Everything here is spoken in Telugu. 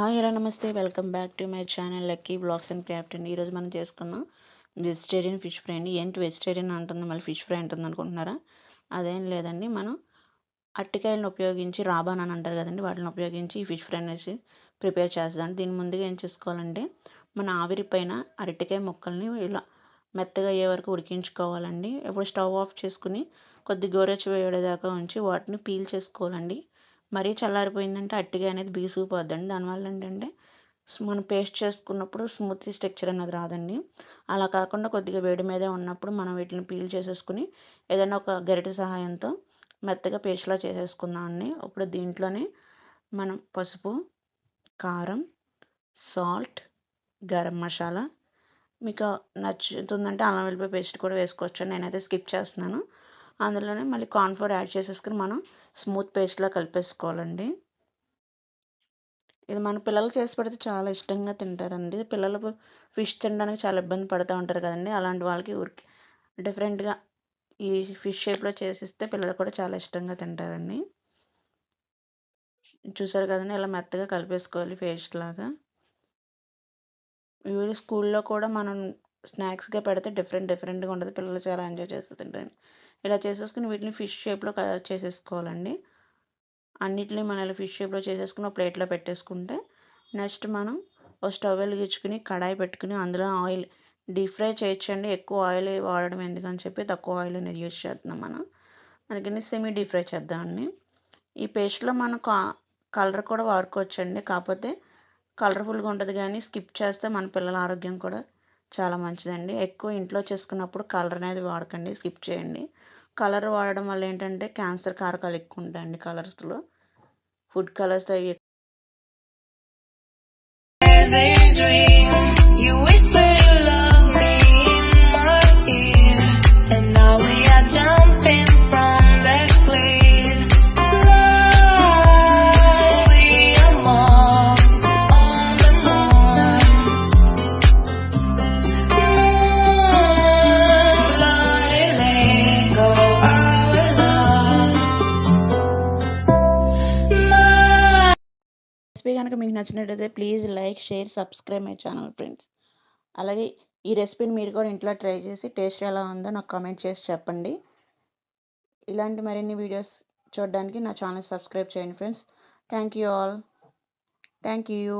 హాయ్ హలో నమస్తే. Welcome back to my channel lucky blogs and craft అండి ఈరోజు మనం చేసుకున్నాం వెజిటేరియన్ ఫిష్ ఫ్రై అండి. ఏంటి వెజిటేరియన్ అంటుంది? మళ్ళీ ఫిష్ ఫ్రై అంటుంది అనుకుంటున్నారా? అదేం లేదండి. మనం అట్టికాయలను ఉపయోగించి రాబాన్ అని అంటారు కదండి. వాటిని ఉపయోగించి ఈ ఫిష్ ఫ్రై అనేసి ప్రిపేర్ చేస్తాను. దీని ముందుగా ఏం చేసుకోవాలంటే మన ఆవిరి పైన అరటికాయ ముక్కల్ని ఇలా మెత్తగా అయ్యే వరకు ఉడికించుకోవాలండి. ఇప్పుడు స్టవ్ ఆఫ్ చేసుకుని కొద్ది గోరెచ్చి వేయడేదాకా ఉంచి వాటిని పీల్ చేసుకోవాలండి. మరీ చల్లారిపోయిందంటే అట్టిగా అనేది బీసుకుపోద్దండి. దానివల్ల ఏంటంటే మనం పేస్ట్ చేసుకున్నప్పుడు స్మూత్ స్ట్రక్చర్ అనేది రాదండి. అలా కాకుండా కొద్దిగా వేడి మీదే ఉన్నప్పుడు మనం వీటిని పీల్ చేసేసుకుని ఏదైనా ఒక గరిటె సహాయంతో మెత్తగా పేస్ట్లా చేసేసుకుందామండి ఇప్పుడు దీంట్లోనే మనం పసుపు కారం సాల్ట్ గరం మసాలా మీకు నచ్చుతుందంటే అల్లం వెల్లిపాయ పేస్ట్ కూడా వేసుకోవచ్చు నేనైతే స్కిప్ చేస్తున్నాను. అందులోనే మళ్ళీ కార్న్ఫ్లోర్ యాడ్ చేసేసుకుని మనం స్మూత్ పేస్ట్లా కలిపేసుకోవాలండి. ఇది మన పిల్లలు చేసి పెడితే చాలా ఇష్టంగా తింటారండి. పిల్లలు ఫిష్ తినడానికి చాలా ఇబ్బంది పడుతూ ఉంటారు కదండి. అలాంటి వాళ్ళకి ఊరికి డిఫరెంట్గా ఈ ఫిష్ షేప్లో చేసిస్తే పిల్లలు కూడా చాలా ఇష్టంగా తింటారండి. చూసారు కదండి ఇలా మెత్తగా కలిపేసుకోవాలి పేస్ట్ లాగా. ఇవి స్కూల్లో కూడా మనం స్నాక్స్గా పెడితే డిఫరెంట్ డిఫరెంట్గా ఉంటుంది పిల్లలు చాలా ఎంజాయ్ చేస్తూ తింటారండి. ఇలా చేసేసుకుని వీటిని ఫిష్ షేప్లో చేసేసుకోవాలండి. అన్నిటిని మనం ఇలా ఫిష్ షేప్లో చేసేసుకుని ఒక ప్లేట్లో పెట్టేసుకుంటే నెక్స్ట్ మనం ఒక స్టవ్ వెలిగించుకుని కడాయి పెట్టుకుని అందులో ఆయిల్ డీప్ ఫ్రై చేయొచ్చండి. ఎక్కువ ఆయిల్ వాడడం ఎందుకని చెప్పి తక్కువ ఆయిల్ అనేది యూజ్ చేస్తున్నాం మనం. అందుకని సెమీ డీప్ ఫ్రై చేద్దామండి. ఈ పేస్ట్లో మనం కలర్ కూడా వాడుకోవచ్చండి. కాకపోతే కలర్ఫుల్గా ఉంటుంది కానీ స్కిప్ చేస్తే మన పిల్లల ఆరోగ్యం కూడా చాలా మంచిదండి. ఎక్కువ ఇంట్లో చేసుకున్నప్పుడు కలర్ అనేది వాడకండి. స్కిప్ చేయండి. కలర్ వాడడం వల్ల ఏంటంటే క్యాన్సర్ కారకాలు ఎక్కువ ఉంటాయండి కలర్స్లో ఫుడ్ కలర్స్ అవి రెసిపీ కనుక మీకు నచ్చినట్టయితే please like share subscribe my channel friends. అలాగే ఈ రెసిపీని మీరు కూడా ఇంట్లో ట్రై చేసి టేస్ట్ ఎలా ఉందో నాకు కామెంట్ చేసి చెప్పండి. ఇలాంటి మరిన్ని వీడియోస్ చూడడానికి నా ఛానల్ సబ్స్క్రైబ్ చేయండి friends. Thank you all. Thank you.